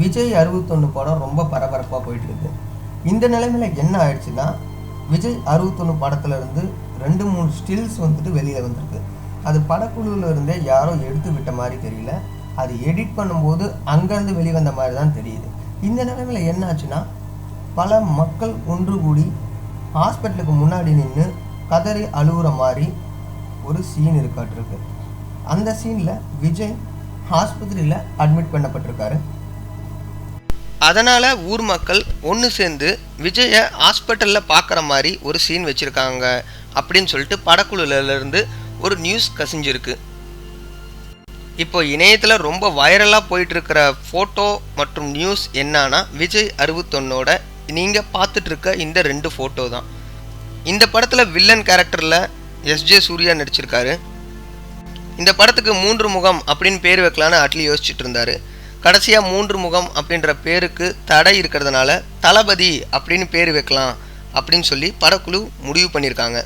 விஜய் அறுபத்தொன்று படம் ரொம்ப பரபரப்பாக போயிட்டு இருக்கு இந்த நிலைமையில் என்ன ஆயிடுச்சுன்னா விஜய் அறுபத்தொன்று படத்துல இருந்து ரெண்டு மூணு ஸ்டில்ஸ் வந்துட்டு வெளியில் வந்திருக்கு. அது படக்குழுவில் இருந்தே யாரோ எடுத்து விட்ட மாதிரி தெரியல. அது எடிட் பண்ணும்போது அங்கேருந்து வெளிவந்த மாதிரி தான் தெரியுது. இந்த நிலைமையில் என்ன ஆச்சுன்னா பல மக்கள் ஒன்று கூடி ஹாஸ்பிட்டலுக்கு முன்னாடி நின்று கதறி அழுகுற மாதிரி ஒரு சீன் இருக்காட்டிருக்கு. அந்த சீனில் விஜய் ஆஸ்பத்திரியில் அட்மிட் பண்ணப்பட்டிருக்காரு. அதனால் ஊர் மக்கள் ஒன்று சேர்ந்து விஜயை ஹாஸ்பிட்டலில் பார்க்குற மாதிரி ஒரு சீன் வச்சுருக்காங்க அப்படின்னு சொல்லிட்டு படக்குழுலேருந்து ஒரு நியூஸ் கசிஞ்சிருக்கு. இப்போ இணையத்தில் ரொம்ப வைரலாக போயிட்டுருக்கிற ஃபோட்டோ மற்றும் நியூஸ் என்னன்னா விஜய் அறுபத்தொன்னோட நீங்கள் பார்த்துட்ருக்க இந்த ரெண்டு ஃபோட்டோ தான். இந்த படத்தில் வில்லன் கேரக்டரில் எஸ்ஜே சூர்யா நடிச்சிருக்காரு. இந்த படத்துக்கு மூன்று முகம் அப்படின்னு பேர் வைக்கலான்னு அட்லி யோசிச்சுட்டு இருந்தாரு கடைசியாக மூன்று முகம் அப்படின்ற பேருக்கு தடை இருக்கிறதுனால தளபதி அப்படின்னு பேர் வைக்கலாம் அப்படின்னு சொல்லி படக்குழு முடிவு பண்ணியிருக்காங்க.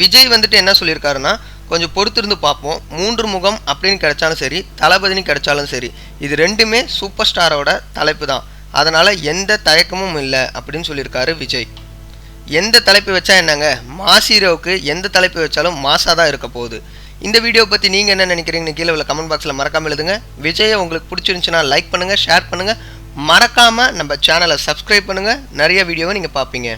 விஜய் வந்துட்டு என்ன சொல்லியிருக்காருன்னா கொஞ்சம் பொறுத்திருந்து பார்ப்போம். மூன்று முகம் அப்படின்னு கிடைச்சாலும் சரி தளபதினு கிடைச்சாலும் சரி இது ரெண்டுமே சூப்பர் ஸ்டாரோட தலைப்பு தான். அதனால் எந்த தயக்கமும் இல்லை அப்படின்னு சொல்லியிருக்காரு விஜய். எந்த தலைப்பு வச்சா என்னங்க? மாஸ் எந்த தலைப்பு வச்சாலும் மாசாக தான் இருக்க போகுது. இந்த வீடியோ பற்றி நீங்கள் என்ன நினைக்கிறீங்கன்னு கீழே உள்ள கமெண்ட் பாக்ஸில் மறக்காமல் எழுதுங்க. விஜயை உங்களுக்கு பிடிச்சிருந்துச்சுன்னா லைக் பண்ணுங்கள் ஷேர் பண்ணுங்கள் மறக்காமல் நம்ம சேனலை சப்ஸ்கிரைப் பண்ணுங்கள் நிறைய வீடியோவை நீங்கள் பார்ப்பீங்க.